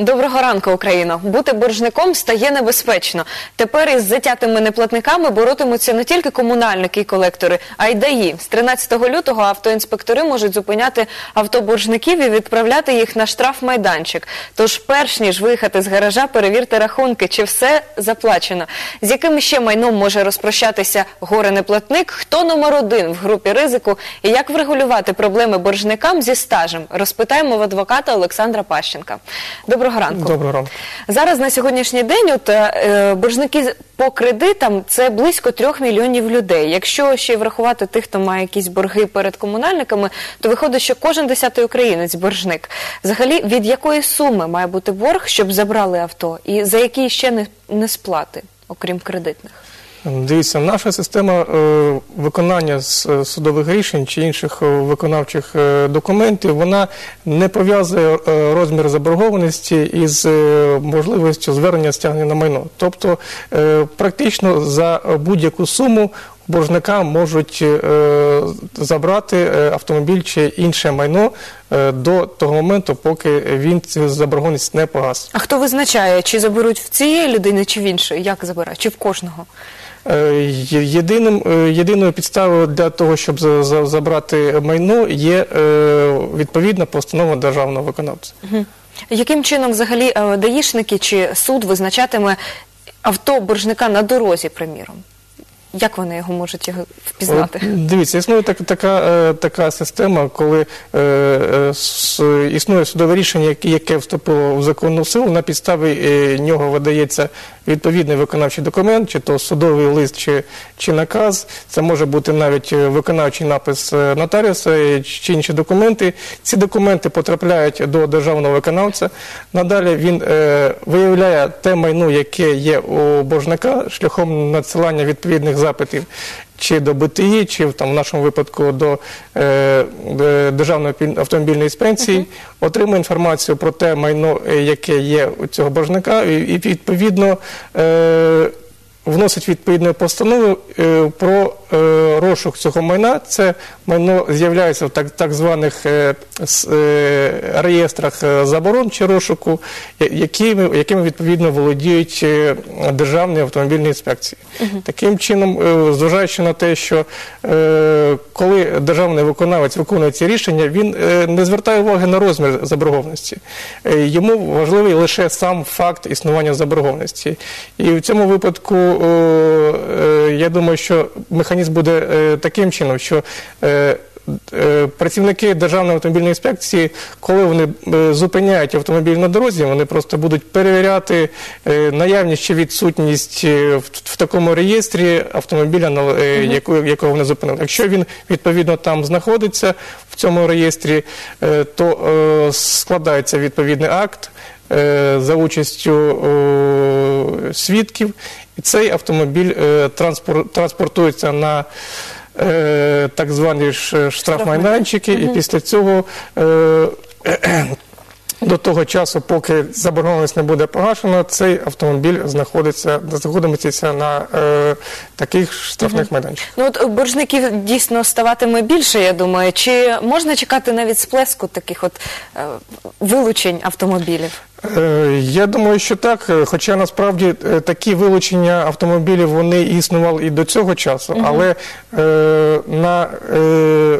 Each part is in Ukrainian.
Доброго ранку, Україно. Бути боржником стає небезпечно. Тепер із затятими неплатниками боротимуться не тільки комунальники і колектори, а й ДАІ. З 13 лютого автоінспектори можуть зупиняти автоборжників і відправляти їх на штрафмайданчик. Тож, перш ніж виїхати з гаража, перевірте рахунки, чи все заплачено. З яким ще майном може розпрощатися горе-неплатник, хто номер один в групі ризику і як врегулювати проблеми боржникам зі стажем, розпитаємо в адвоката Олександра Пащенка. Доброго ранку. Доброго ранку. Зараз на сьогоднішній день от, е, боржники по кредитам це близько трьох мільйонів людей. Якщо ще й врахувати тих, хто має якісь борги перед комунальниками, то виходить, що кожен десятий українець боржник. Взагалі, від якої суми має бути борг, щоб забрали авто, і за які ще не, не сплати, окрім кредитних? Дивіться, наша система е, виконання е, судових рішень чи інших е, виконавчих документів, вона не пов'язує розмір заборгованості із можливістю звернення стягнення на майно. Тобто, практично за будь-яку суму боржника можуть е, забрати е, автомобіль чи інше майно е, до того моменту, поки він заборгованість не погас. А хто визначає, чи заберуть в цієї людини, чи в іншої? Як забирають? Чи в кожного? Єдиним, єдиною підставою для того, щоб за- за- забрати майно, є е, відповідна постанова державного виконавця. Яким чином взагалі даїшники чи суд визначатиме авто боржника на дорозі, приміром? Як вони його можуть його впізнати? Дивіться, існує так, така, е, така система, коли е, е, с- існує судове рішення, яке, вступило в законну силу, на підставі е, нього видається відповідний виконавчий документ, чи то судовий лист, чи, чи наказ. Це може бути навіть виконавчий напис нотаріуса чи інші документи. Ці документи потрапляють до державного виконавця. Надалі він е, виявляє те майно, яке є у боржника, шляхом надсилання відповідних запитів. Чи до БТІ, чи там, в нашому випадку до е, е, Державної автомобільної інспекції, отримує інформацію про те майно, е, яке є у цього боржника, і, і відповідно е, вносить відповідну постанову е, про е, розшук цього майна. Це майно з'являється в так, так званих е, реєстрах заборон чи розшуку, якими, якими відповідно володіють державні автомобільні інспекції. Таким чином, зважаючи на те, що коли державний виконавець виконує ці рішення, він не звертає уваги на розмір заборгованості. Йому важливий лише сам факт існування заборгованості. І в цьому випадку я думаю, що механізм буде е, таким чином, що е, е, Працівники Державної автомобільної інспекції, коли вони е, зупиняють автомобіль на дорозі, вони просто будуть перевіряти е, наявність чи відсутність е, в, такому реєстрі автомобіля, е, якого вони зупинили. Якщо він відповідно там знаходиться в цьому реєстрі, е, то е, складається відповідний акт е, за участю е, свідків, і цей автомобіль е, транспортується на е, так звані штрафмайданчики, і після цього. Е, до того часу, поки заборгованість не буде погашена, цей автомобіль знаходиться, знаходитиметься на е, таких штрафних майданчиках. Ну от боржників дійсно ставатиме більше, я думаю. Чи можна чекати навіть сплеску таких от е, вилучень автомобілів? Е, Я думаю, що так. Е, Хоча насправді е, такі вилучення автомобілів вони існували і до цього часу, але е, на е,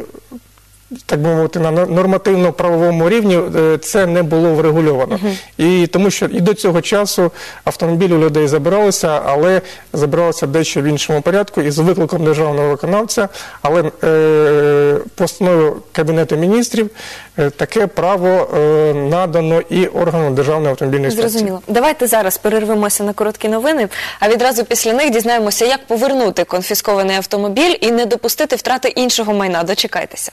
так би мовити, на нор- нормативно-правовому рівні е, це не було врегульовано. І тому що і до цього часу автомобілі у людей забиралися, але забиралися дещо в іншому порядку із викликом державного виконавця. Але е, постановою Кабінету міністрів е, таке право е, надано і органу Державної автомобільної інспекції. Зрозуміло. Давайте зараз перервемося на короткі новини, а відразу після них дізнаємося, як повернути конфіскований автомобіль і не допустити втрати іншого майна. Дочекайтеся.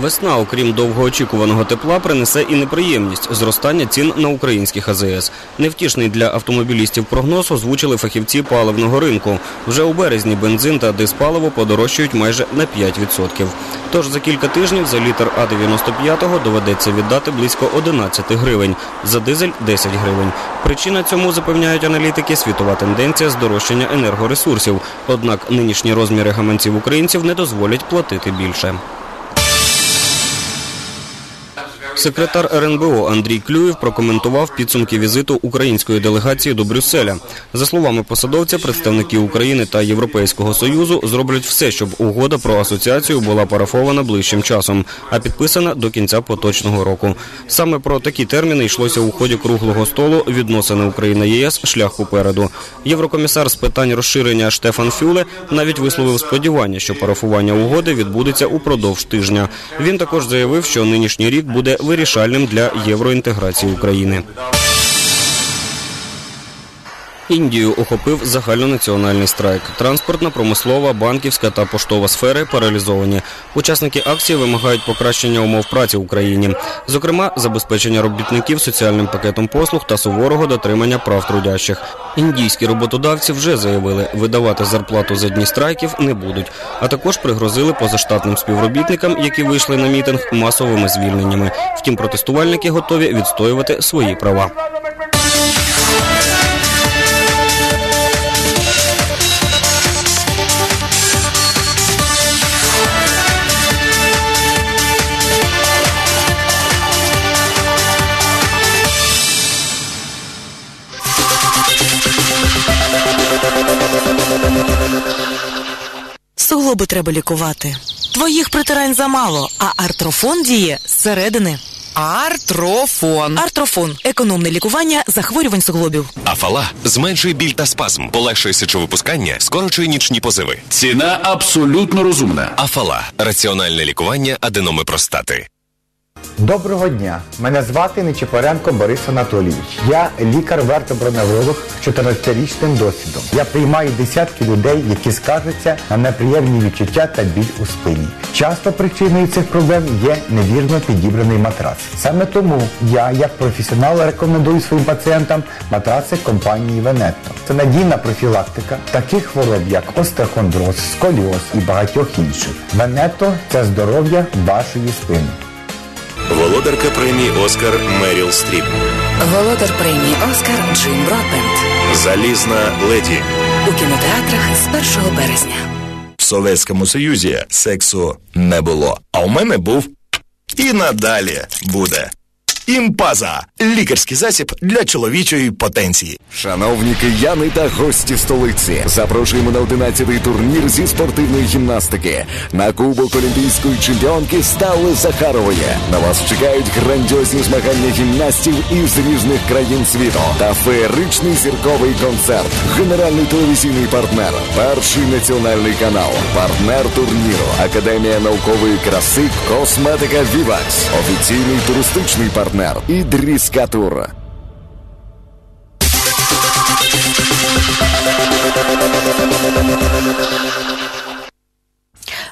Весна, окрім довгоочікуваного тепла, принесе і неприємність зростання цін на українських АЗС. Невтішний для автомобілістів прогноз озвучили фахівці паливного ринку. Вже у березні бензин та диспаливо подорожчають майже на 5%. Тож за кілька тижнів за літр А95 доведеться віддати близько 11 гривень, за дизель 10 гривень. Причина цьому запевняють аналітики світова тенденція здорожчання енергоресурсів. Однак нинішні розміри гаманців українців не дозволять платити більше. Секретар РНБО Андрій Клюєв прокоментував підсумки візиту української делегації до Брюсселя. За словами посадовця, представники України та Європейського союзу зроблять все, щоб угода про асоціацію була парафована ближчим часом, а підписана до кінця поточного року. Саме про такі терміни йшлося у ході круглого столу відносини Україна ЄС шлях попереду. Єврокомісар з питань розширення Штефан Фюле навіть висловив сподівання, що парафування угоди відбудеться упродовж тижня. Він також заявив, що нинішній рік буде вирішальним для євроінтеграції України. Індію охопив загальнонаціональний страйк. Транспортна, промислова, банківська та поштова сфери паралізовані. Учасники акції вимагають покращення умов праці в Україні, зокрема, забезпечення робітників соціальним пакетом послуг та суворого дотримання прав трудящих. Індійські роботодавці вже заявили, видавати зарплату за дні страйків не будуть, а також пригрозили позаштатним співробітникам, які вийшли на мітинг, масовими звільненнями. Втім, протестувальники готові відстоювати свої права. Суглоби треба лікувати. Твоїх притирань замало, а артрофон діє зсередини. Артрофон. Артрофон економне лікування захворювань суглобів. Афала зменшує біль та спазм, полегшує сечовипускання, скорочує нічні позиви. Ціна абсолютно розумна. Афала раціональне лікування аденоми простати. Доброго дня! Мене звати Нечипоренко Борис Анатолійович. Я лікар-вертеброневролог з 14-річним досвідом. Я приймаю десятки людей, які скаржаться на неприємні відчуття та біль у спині. Часто причиною цих проблем є невірно підібраний матрац. Саме тому я, як професіонал, рекомендую своїм пацієнтам матраци компанії Венетто. Це надійна профілактика таких хвороб, як остеохондроз, сколіоз і багатьох інших. Венетто це здоров'я вашої спини. Володарка премії Оскар Меріл Стріп. Володар премії Оскар Джим Бродбент, Залізна леді. У кінотеатрах з 1 березня. В Совєтському Союзі сексу не було. А у мене був і надалі буде. Імпаза лікарський засіб для чоловічої потенції. Шановні кияни та гості столиці, запрошуємо на 11-й турнір зі спортивної гімнастики на Кубок Олімпійської чемпіонки Стали Захарової. На вас чекають грандіозні змагання гімнастів із різних країн світу та феєричний зірковий концерт. Генеральний телевізійний партнер, перший національний канал, партнер турніру, Академія наукової краси, косметика Вівакс, офіційний туристичний партнер Ідріс Катур.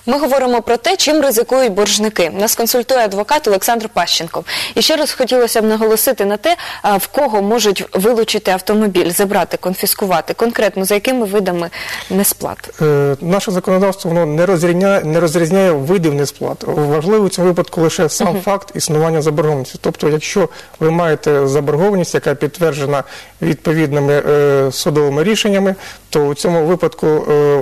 Ми говоримо про те, чим ризикують боржники. Нас консультує адвокат Олександр Пащенков. І ще раз хотілося б наголосити на те, в кого можуть вилучити автомобіль, забрати, конфіскувати, конкретно за якими видами несплат. Е, Наше законодавство воно не розрізняє, не розрізняє видів несплат. Важливо в цьому випадку лише сам факт існування заборгованості. Тобто, якщо ви маєте заборгованість, яка підтверджена відповідними е, судовими рішеннями, то у цьому випадку е,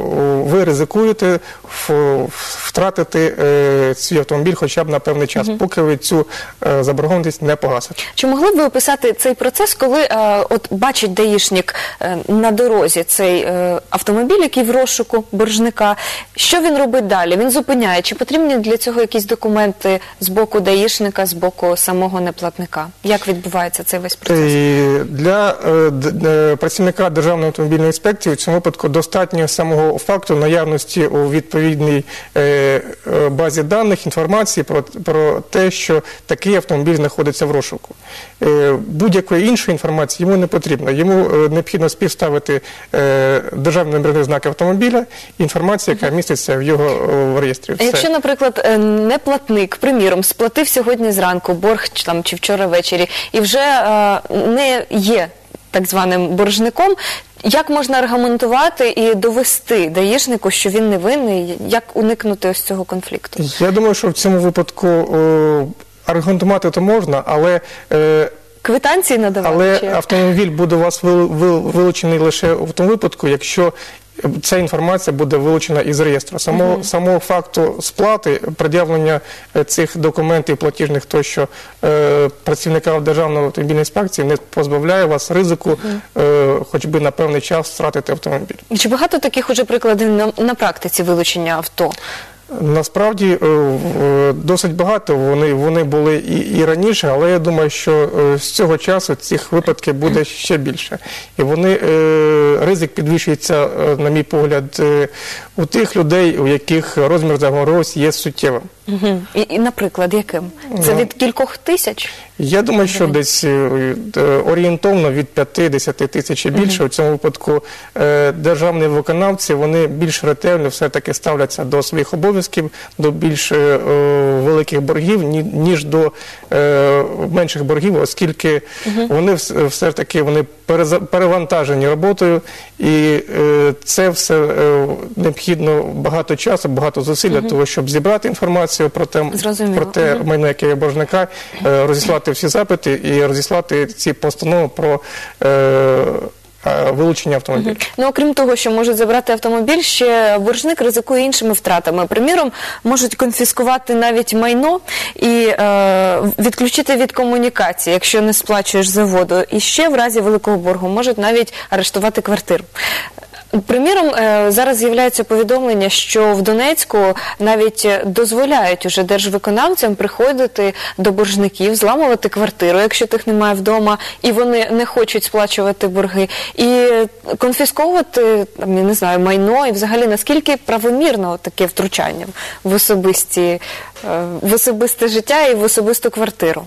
ви ризикуєте в- втратити е, свій автомобіль хоча б на певний час, поки ви цю е, заборгованість не погасите. Чи могли б ви описати цей процес, коли е, от бачить даїшник е, на дорозі цей е, автомобіль, який в розшуку боржника? Що він робить далі? Він зупиняє. Чи потрібні для цього якісь документи з боку даїшника, з боку самого неплатника? Як відбувається цей весь процес? І Для е, д- працівника Державної автомобільної інспекції в цьому випадку достатньо самого факту наявності у відповідній базі даних інформації про, про те, що такий автомобіль знаходиться в розшуку. Е, будь-якої іншої інформації йому не потрібно. Йому е, необхідно співставити е, державний номерний знак автомобіля інформація, яка міститься в його е, в реєстрі. Все. Якщо, наприклад, е, неплатник, приміром, сплатив сьогодні зранку борг чи, там, чи вчора ввечері, і вже е, не є так званим боржником, як можна аргументувати і довести даїшнику, що він не винний, як уникнути ось цього конфлікту? Я думаю, що в цьому випадку о, аргументувати то можна, але, е, Квитанції надавати? але автомобіль буде у вас вил- вил- вилучений лише в тому випадку, якщо ця інформація буде вилучена із реєстру. Самого, самого факту сплати, пред'явлення е, цих документів платіжних тощо е, працівника Державної автомобільної інспекції не позбавляє вас ризику е, хоч би на певний час втратити автомобіль. Чи багато таких уже прикладів на, на практиці вилучення авто? Насправді е, досить багато. Вони, вони були і, і раніше, але я думаю, що е, з цього часу цих випадків буде ще більше. І вони е, ризик підвищується, е, на мій погляд, е, у тих людей, у яких розмір загороз є суттєвим. Угу. І, і, наприклад, яким? Це Ну. від кількох тисяч? Я думаю, що десь е, е, орієнтовно від 5-10 тисяч і більше. У цьому випадку е, державні виконавці вони більш ретельно все-таки ставляться до своїх обов'язків, до більш великих боргів, ніж до менших боргів, оскільки вони все ж таки вони перевантажені роботою, і це все необхідно багато часу, багато зусиль для того, щоб зібрати інформацію про те, про те майно, яке є боржника, е, розіслати всі запити і розіслати ці постанови про е, е, вилучення автомобіля. Ну, окрім того, що можуть забрати автомобіль, ще боржник ризикує іншими втратами. Приміром, можуть конфіскувати навіть майно і е, відключити від комунікації, якщо не сплачуєш за воду. І ще в разі великого боргу можуть навіть арештувати квартиру. Приміром, е, зараз з'являються повідомлення, що в Донецьку навіть дозволяють уже держвиконавцям приходити до боржників, зламувати квартиру, якщо тих немає вдома, і вони не хочуть сплачувати борги, і конфісковувати там, я не знаю, майно, і взагалі наскільки правомірно таке втручання в особисті е, в особисте життя і в особисту квартиру.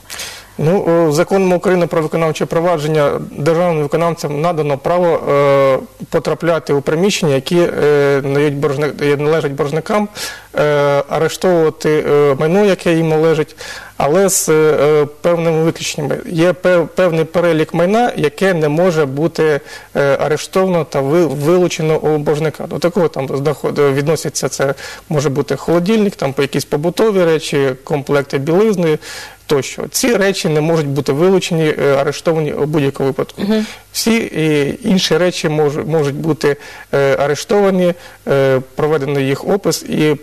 Ну, законом України про виконавче провадження державним виконавцям надано право е, потрапляти у приміщення, які е, е, належать боржникам, е, арештовувати е, майно, яке їм належить, але з е, певними виключеннями. Є певний перелік майна, яке не може бути е, арештовано та вилучено у боржника. До такого там відносяться це може бути холодильник, там якісь побутові речі, комплекти білизни тощо. Ці речі не можуть бути вилучені, е, арештовані у будь-якому випадку. Всі е, інші речі можуть, можуть бути е, арештовані, проведено їх опис і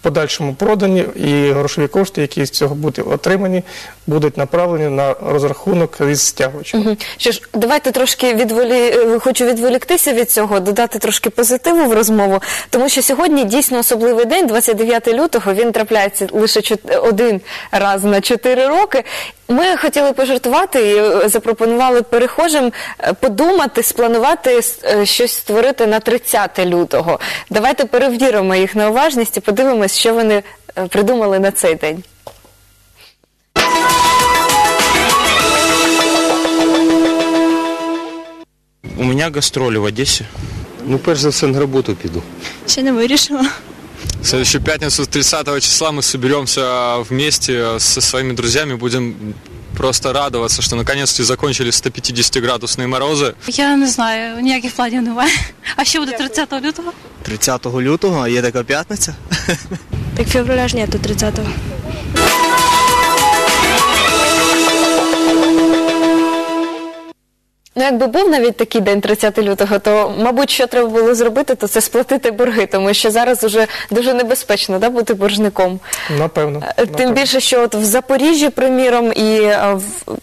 подальшому продані, і грошові кошти, які з цього будуть отримані, будуть направлені на розрахунок із стягувачем. Мгм. Що ж, давайте трошки відволі... е, хочу відволіктися від цього, додати трошки позитиву в розмову, тому що сьогодні дійсно особливий день, 29 лютого, він трапляється лише чот- один раз на 4 роки. Ми хотіли пожартувати і е, запропонували перехожим е, подумати, спланувати щось створити на 30 лютого. Давайте перевіримо їх на уважність і подивимось, що вони е, придумали на цей день. У меня гастроли в Одессе. Ну, перш за все, на роботу піду. Ще не вирішила. В следующую пятницу, 30 числа, мы соберемся вместе со своими друзьями, будем просто радоваться, что наконец-то закончились 150-градусные морозы. Я не знаю, ніяких планів немає. А що буде 30 лютого? 30 лютого є така п'ятниця. Так февраля ж ні, то 30-го. Ну, якби був навіть такий день 30 лютого, то мабуть, що треба було зробити, то це сплатити борги, тому що зараз уже дуже небезпечно да, бути боржником. Напевно. Е, Тим більше, що от в Запоріжжі, приміром, і е,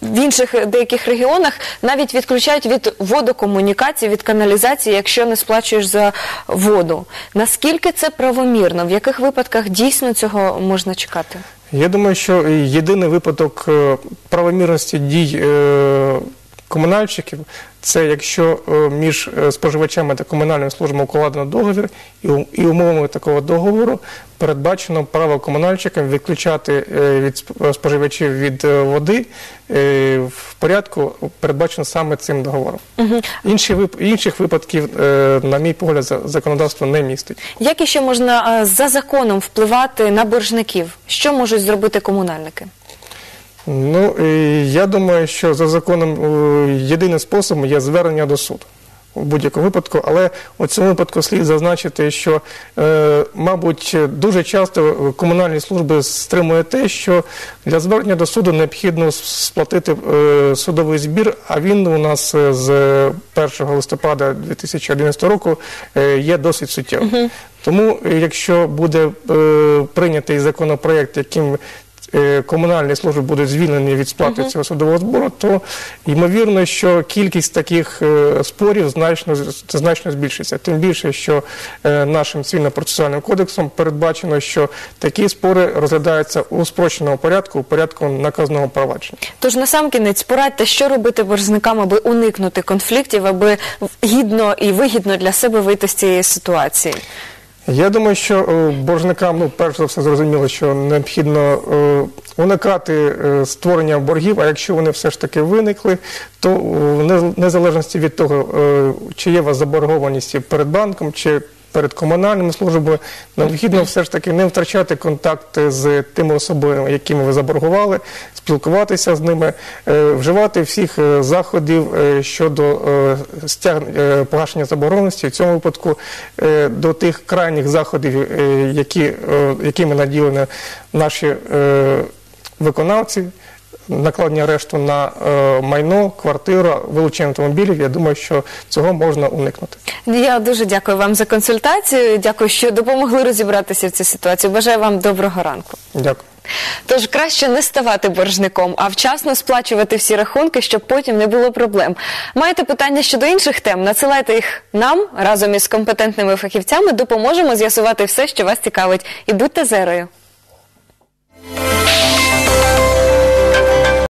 в- інших деяких регіонах навіть відключають від водокомунікації, від каналізації, якщо не сплачуєш за воду. Наскільки це правомірно? В яких випадках дійсно цього можна чекати? Я думаю, що єдиний випадок е, правомірності дій е, комунальщиків це якщо е, між е, споживачами та комунальними службами укладено договір, і, умовами такого договору передбачено право комунальщикам відключати е, від сп- споживачів від води в порядку, передбачено саме цим договором. Інші вип- інших випадків, на мій погляд, за- законодавство не містить. Як іще можна за законом впливати на боржників? Що можуть зробити комунальники? Ну, я думаю, що за законом е, єдиним способом є звернення до суду. У будь-якому випадку, але у цьому випадку слід зазначити, що, е, мабуть, дуже часто комунальні служби стримують те, що для звернення до суду необхідно сплатити е, судовий збір, а він у нас з 1 листопада 2011 року є досить суттєвим. Тому, якщо буде е, прийнятий законопроект, яким комунальні служби будуть звільнені від сплати цього судового збору, то ймовірно, що кількість таких е, спорів значно значно збільшиться. Тим більше, що е, нашим цивільно-процесуальним кодексом передбачено, що такі спори розглядаються у спрощеному порядку, у порядку наказного провадження. Тож насамкінець порадьте, що робити боржникам, аби уникнути конфліктів, аби гідно і вигідно для себе вийти з цієї ситуації. Я думаю, що е, боржникам, ну, перш за все, зрозуміло, що необхідно е, уникати е, створення боргів, а якщо вони все ж таки виникли, то в незалежності від того, чи є у вас заборгованість перед банком, чи перед комунальними службами, необхідно все ж таки не втрачати контакти з тими особами, якими ви заборгували, спілкуватися з ними, е, вживати всіх е, заходів е, щодо стяг... погашення заборгованості. В цьому випадку до тих крайніх заходів, які, якими наділені наші виконавці. Накладення арешту на е, майно, квартиру, вилучення автомобілів. Я думаю, що цього можна уникнути. Я дуже дякую вам за консультацію. Дякую, що допомогли розібратися в цій ситуації. Бажаю вам доброго ранку. Дякую. Тож краще не ставати боржником, а вчасно сплачувати всі рахунки, щоб потім не було проблем. Маєте питання щодо інших тем? Надсилайте їх нам разом із компетентними фахівцями. Допоможемо з'ясувати все, що вас цікавить. І будьте зерою.